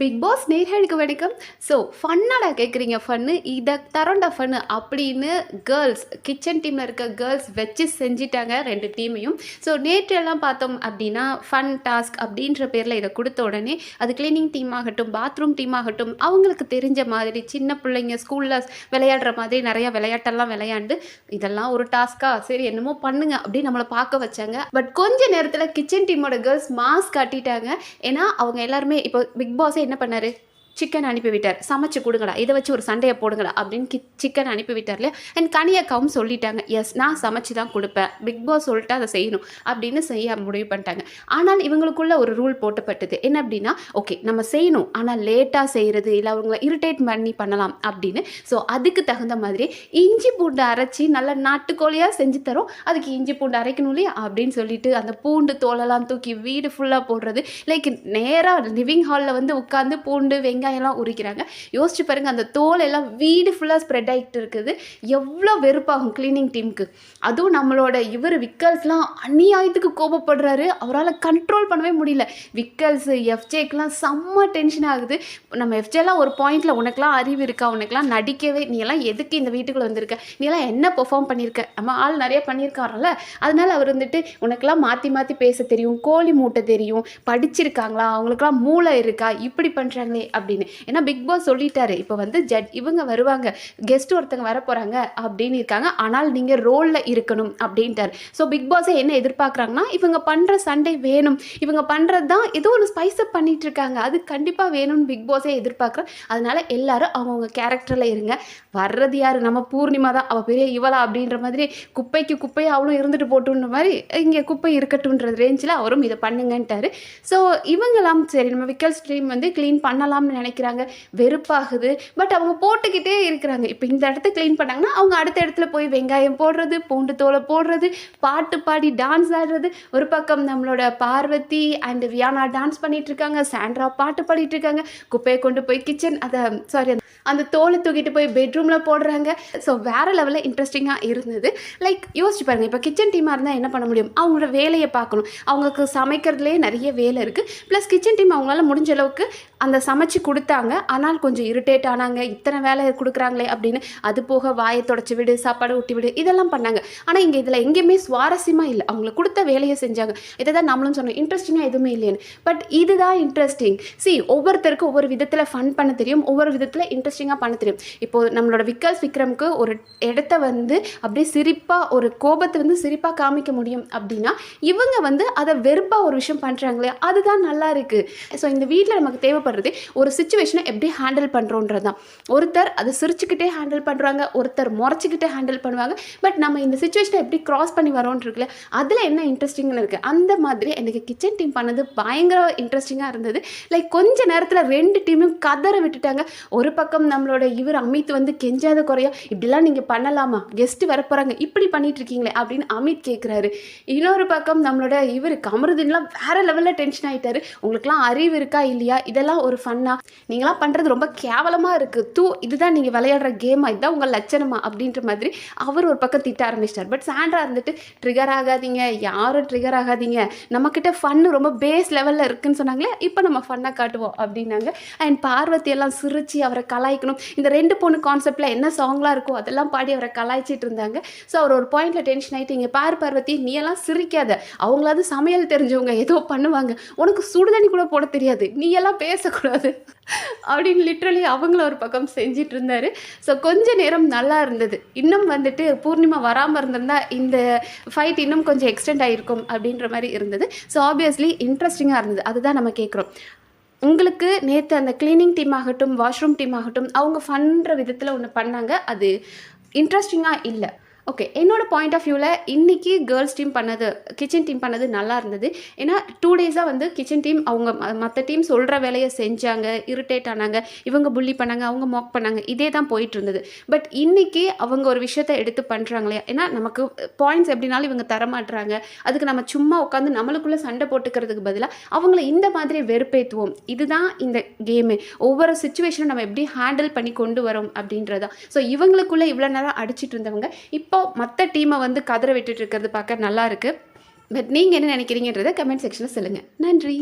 Big pass நேர்களுக்கு வணக்கம். So ஃபன்னாடா கேட்குறீங்க ஃபன்னு இதை தரோண்டா ஃபன்னு அப்படின்னு கேர்ள்ஸ் கிச்சன் டீமில் இருக்க கேர்ள்ஸ் வச்சு செஞ்சிட்டாங்க ரெண்டு டீமையும் ஸோ நேற்று எல்லாம் பார்த்தோம் அப்படின்னா ஃபன் டாஸ்க் அப்படின்ற பேரில் இதை கொடுத்த உடனே அது கிளீனிங் டீம் ஆகட்டும் பாத்ரூம் டீம் ஆகட்டும் அவங்களுக்கு தெரிஞ்ச மாதிரி சின்ன பிள்ளைங்க ஸ்கூலில் விளையாடுற மாதிரி நிறையா விளையாட்டெல்லாம் விளையாண்டு இதெல்லாம் ஒரு டாஸ்க்காக சரி என்னமோ பண்ணுங்க அப்படின்னு நம்மளை பார்க்க வச்சாங்க. பட் கொஞ்ச நேரத்தில் கிச்சன் டீமோட கேர்ள்ஸ் மாஸ்க் காட்டிட்டாங்க. ஏன்னா அவங்க எல்லாருமே இப்போ பிக் பாஸே என்ன பண்ணாரு? சிக்கன் அனுப்பிவிட்டார். சமைச்சு கொடுங்கடா. இதை வச்சு ஒரு சண்டையை போடுங்கடா அப்படின்னு கி சிக்கன் அனுப்பிவிட்டார் இல்லையா அண்ட் கனியக்காவும் சொல்லிட்டாங்க. எஸ் நான் சமைச்சு தான் கொடுப்பேன். பிக் பாஸ் சொல்லிட்டு அதை செய்யணும். அப்படின்னு செய்ய முடிவு பண்ணிட்டாங்க. ஆனால் இவங்களுக்குள்ள ஒரு ரூல் போட்டப்பட்டது. என்ன அப்படின்னா ஓகே நம்ம செய்யணும். ஆனால் லேட்டாக செய்கிறது இல்லை. அவங்கள இரிட்டேட் பண்ணி பண்ணலாம். அப்படின்னு. ஸோ அதுக்கு தகுந்த மாதிரி இஞ்சி பூண்டு அரைச்சி நல்லா நாட்டுக்கோழியாக செஞ்சு தரோம். அதுக்கு இஞ்சி பூண்டு அரைக்கணும் இல்லையா? அப்படின்னு சொல்லிட்டு அந்த பூண்டு தோலெல்லாம் தூக்கி வீடு ஃபுல்லாக போடுறது. லைக் நேராக லிவிங் ஹாலில் வந்து உட்காந்து பூண்டு வெங்காயம்லாம் உரிக்கிறாங்க. யோசிச்சு பாருங்க அந்த தோல் எல்லாம் வீடு ஃபுல்லாக ஸ்ப்ரெட் ஆகிட்டு இருக்குது. எவ்வளோ வெறுப்பாகும் க்ளீனிங் டீமுக்கு அதுவும் நம்மளோட இவர் விக்கல்ஸ்லாம் அநியாயத்துக்கு கோபப்படுறாரு. அவரால் கண்ட்ரோல் பண்ணவே முடியல. விக்கல்ஸ் எஃப்ஜேக்கெலாம் செம்ம டென்ஷன் ஆகுது. நம்ம எஃப்ஜேலாம் ஒரு பாயிண்டில் உனக்குலாம் அறிவு இருக்கா? உனக்குலாம் நடிக்கவே நீ எல்லாம் எதுக்கு இந்த வீட்டுக்குள்ளே வந்திருக்க? நீ எல்லாம் என்ன பெர்ஃபார்ம் பண்ணியிருக்க நம்ம ஆள் நிறைய பண்ணியிருக்காரல்ல. அதனால அவர் வந்துட்டு உனக்கெல்லாம் மாற்றி மாற்றி பேச தெரியும். கோழி மூட்டை தெரியும். படிச்சிருக்காங்களா? அவங்களுக்குலாம் மூளை இருக்கா? இப்படி பண்ணுறாங்களே அப்படின்னு. ஏன்னா பிக் பாஸ் சொல்லிட்டாரு. இப்போ வந்து ஜட் இவங்க வருவாங்க. கெஸ்ட் ஒருத்தங்க வர போகிறாங்க அப்படின்னு இருக்காங்க. ஆனால் நீங்கள் ரோலில் இருக்கணும் அப்படின்ட்டார். ஸோ பிக் பாஸை என்ன எதிர்பார்க்குறாங்கன்னா இவங்க பண்ணுற சண்டை வேணும். இவங்க பண்ணுறது தான் ஏதோ ஒன்று ஸ்பைஸ் அப் பண்ணிட்டு இருக்காங்க. அது கண்டிப்பாக வேணும்னு பிக் பாஸே எதிர்பார்க்குறேன் அதனால எல்லாரும் அவங்கவுங்க கேரக்டரில் இருங்க. வர்றது யார்? நம்ம பூர்ணிமா தான். அவள் பெரிய இவளா அப்படின்ற மாதிரி குப்பைக்கு குப்பையை அவளும் இருந்துட்டு போட்டுன்ற மாதிரி இங்கே குப்பை இருக்கட்டும்ன்ற ரேஞ்சில் அவரும் இதை பண்ணுங்கன்ட்டாரு. ஸோ இவங்கெல்லாம் சரி நம்ம விக்கல் ஸ்ட்ரீம் வந்து க்ளீன் பண்ணலாம்னு நினைக்கிறாங்க வெறுப்பாகுது. பட் அவங்க போட்டுக்கிட்டே இருக்கிறாங்க. இப்போ இந்த இடத்த க்ளீன் பண்ணாங்கன்னா அவங்க அடுத்த இடத்துல போய் வெங்காயம் போடுறது பூண்டு தோலை போடுறது பாட்டு பாடி டான்ஸ் ஆடுறது. ஒரு பக்கம் நம்மளோட பார்வதி அண்ட் வியானா டான்ஸ் பண்ணிட்டு இருக்காங்க சாண்ட்ரா பாட்டு பாடிட்டு இருக்காங்க. குப்பையை கொண்டு போய் கிச்சன் அதை சாரி அந்த தோலை தூக்கிட்டு போய் பெட்ரூமில் போடுறாங்க. ஸோ வேறு லெவலில் இன்ட்ரெஸ்டிங்காக இருந்தது. லைக் யோசிச்சு பாருங்கள் இப்போ கிச்சன் டீமாக இருந்தால் என்ன பண்ண முடியும்? அவங்களோட வேலையை பார்க்கணும். அவங்களுக்கு சமைக்கிறதுலேயே நிறைய வேலை இருக்குது ப்ளஸ் கிச்சன் டீம் அவங்களால முடிஞ்ச அளவுக்கு அந்த சமைச்சு கொடுத்தாங்க. ஆனால் கொஞ்சம் இரிட்டேட் ஆனாங்க. இத்தனை வேலை கொடுக்குறாங்களே அப்படின்னு. அது போக வாயை தொடச்சி விடு சாப்பாடு ஊட்டி விடு இதெல்லாம் பண்ணாங்க. ஆனால் இங்கே இதில் எங்கேயுமே சுவாரஸ்யமாக இல்லை. அவங்களுக்கு கொடுத்த வேலையை செஞ்சாங்க. இதை தான் நம்மளும் சொன்னோம். இன்ட்ரெஸ்டிங்காக எதுவுமே இல்லைன்னு பட் இதுதான் இன்ட்ரெஸ்டிங் சி ஒவ்வொருத்தருக்கும் ஒவ்வொரு விதத்தில் ஃபன் பண்ண தெரியும். ஒவ்வொரு விதத்தில் இன்ட்ரெஸ்டிங்காக பண்ண தெரியும். இப்போது நம்மளோட விக்கல்ஸ் விக்ரம்க்கு ஒரு இடத்த வந்து அப்படியே சிரிப்பாக ஒரு கோபத்தை வந்து சிரிப்பாக காமிக்க முடியும் அப்படின்னா இவங்க வந்து அதை வெறுப்பாக ஒரு விஷயம் பண்ணுறாங்களே அதுதான் நல்லா இருக்குது ஸோ இந்த வீட்டில் நமக்கு தேவைப்படுறது ஒரு சுச்சுவேஷனை எப்படி ஹேண்டில் பண்ணுறோன்றது தான் ஒருத்தர் அதை சிரிச்சுக்கிட்டே ஹேண்டில் பண்ணுறாங்க ஒருத்தர் முறைச்சிக்கிட்டே ஹேண்டில் பண்ணுவாங்க. பட் நம்ம இந்த சுச்சுவேஷனை எப்படி க்ராஸ் பண்ணி வரோன்னு இருக்குல்ல அதில் என்ன இன்ட்ரெஸ்டிங்னு இருக்குது அந்த மாதிரி எனக்கு கிச்சன் டீம் பண்ணது பயங்கர இன்ட்ரெஸ்டிங்காக இருந்தது. லைக் கொஞ்ச நேரத்தில் ரெண்டு டீமும் கதற விட்டுட்டாங்க. ஒரு பக்கம் நம்மளோட இவர் அமித் வந்து கெஞ்சாத குறையா இப்படிலாம் நீங்கள் பண்ணலாமா? கெஸ்ட்டு வர போகிறாங்க இப்படி பண்ணிட்டு இருக்கீங்களே அப்படின்னு அமித் கேட்குறாரு இன்னொரு பக்கம் நம்மளோட இவர் கமருதின்லாம் வேறு லெவலில் டென்ஷன் ஆகிட்டாரு உங்களுக்குலாம் அறிவு இருக்கா? இல்லையா? இதெல்லாம் ஒரு ஃபன்னாக நீங்களாம் பண்ணுறது ரொம்ப கேவலமாக இருக்குது தூ இதுதான் நீங்கள் விளையாடுற கேமா இதுதான் உங்கள் லட்சணமா அப்படின்ற மாதிரி அவர் ஒரு பக்கம் திட்ட ஆரம்பிச்சிட்டார். பட் சாண்ட்ரா இருந்துட்டு ட்ரிகர் ஆகாதீங்க யாரும் ட்ரிகர் ஆகாதீங்க. நம்மக்கிட்ட ஃபன்னு ரொம்ப பேஸ் லெவலில் இருக்குன்னு சொன்னாங்களே இப்போ நம்ம ஃபன்னாக காட்டுவோம் அப்படின்னாங்க. அண்ட் பார்வதி எல்லாம் அவரை கலாய்க்கணும். இந்த ரெண்டு பொண்ணு கான்செப்டில் என்ன சாங்லாம் இருக்கோ அதெல்லாம் பாடி அவரை கலாய்ச்சிட்டு இருந்தாங்க. ஸோ அவர் ஒரு பாயிண்டில் டென்ஷன் ஆகிட்டு இங்கே பார் பார்வதி நீ எல்லாம் சிரிக்காத. அவங்களாவது சமையல் தெரிஞ்சவங்க ஏதோ பண்ணுவாங்க. உனக்கு சுடுதண்ணி கூட போட தெரியாது. நீ எல்லாம் பேசக்கூடாது. அப்படின்னு லிட்ரலி அவங்கள ஒரு பக்கம் செஞ்சிட்டு இருந்தாரு. ஸோ கொஞ்ச நேரம் நல்லா இருந்தது. இன்னும் வந்துட்டு பூர்ணிமா வராமல் இருந்திருந்தா இந்த ஃபைட் இன்னும் கொஞ்சம் எக்ஸ்டெண்ட் ஆகிருக்கும் அப்படின்ற மாதிரி இருந்தது. ஸோ ஆப்வியஸ்லி இன்ட்ரெஸ்டிங்காக இருந்தது. அதுதான் நம்ம கேட்குறோம் உங்களுக்கு நேற்று அந்த க்ளீனிங் டீம் ஆகட்டும் வாஷ்ரூம் டீம் ஆகட்டும் அவங்க ஃபன்ற விதத்தில் ஒன்று பண்ணாங்க. அது இன்ட்ரெஸ்டிங்காக இல்லை. ஓகே என்னோட பாயிண்ட் ஆஃப் வியூவில் இன்றைக்கி கேர்ள்ஸ் டீம் பண்ணது கிச்சன் டீம் பண்ணது நல்லா இருந்தது. ஏன்னா டூ டேஸாக வந்து கிச்சன் டீம் அவங்க மற்ற டீம் சொல்கிற வேலையை செஞ்சாங்க இரிட்டேட் ஆனாங்க இவங்க புள்ளி பண்ணாங்க அவங்க மாக் பண்ணாங்க இதே தான் போயிட்டு இருந்தது. பட் இன்றைக்கி அவங்க ஒரு விஷயத்தை எடுத்து பண்ணுறாங்களே ஏன்னா நமக்கு பாயிண்ட்ஸ் எப்படினாலும் இவங்க தரமாட்டுறாங்க அதுக்கு நம்ம சும்மா உட்காந்து நம்மளுக்குள்ளே சண்டை போட்டுக்கிறதுக்கு பதிலாக அவங்கள இந்த மாதிரி வெறுப்பேற்றுவோம் இதுதான் இந்த கேமு ஒவ்வொரு சுச்சுவேஷனும் நம்ம எப்படி ஹேண்டில் பண்ணி கொண்டு வரோம் அப்படின்றதான் ஸோ இவங்களுக்குள்ளே இவ்வளோ நேரம் அடிச்சிட்டு இருந்தவங்க இப்போ மற்ற டீமை வந்து கதற விட்டுட்டு இருக்கிறது பார்க்க நல்லா இருக்குது பட் நீங்கள் என்ன நினைக்கிறீங்கன்றதை கமெண்ட் செக்ஷனில் சொல்லுங்கள் நன்றி.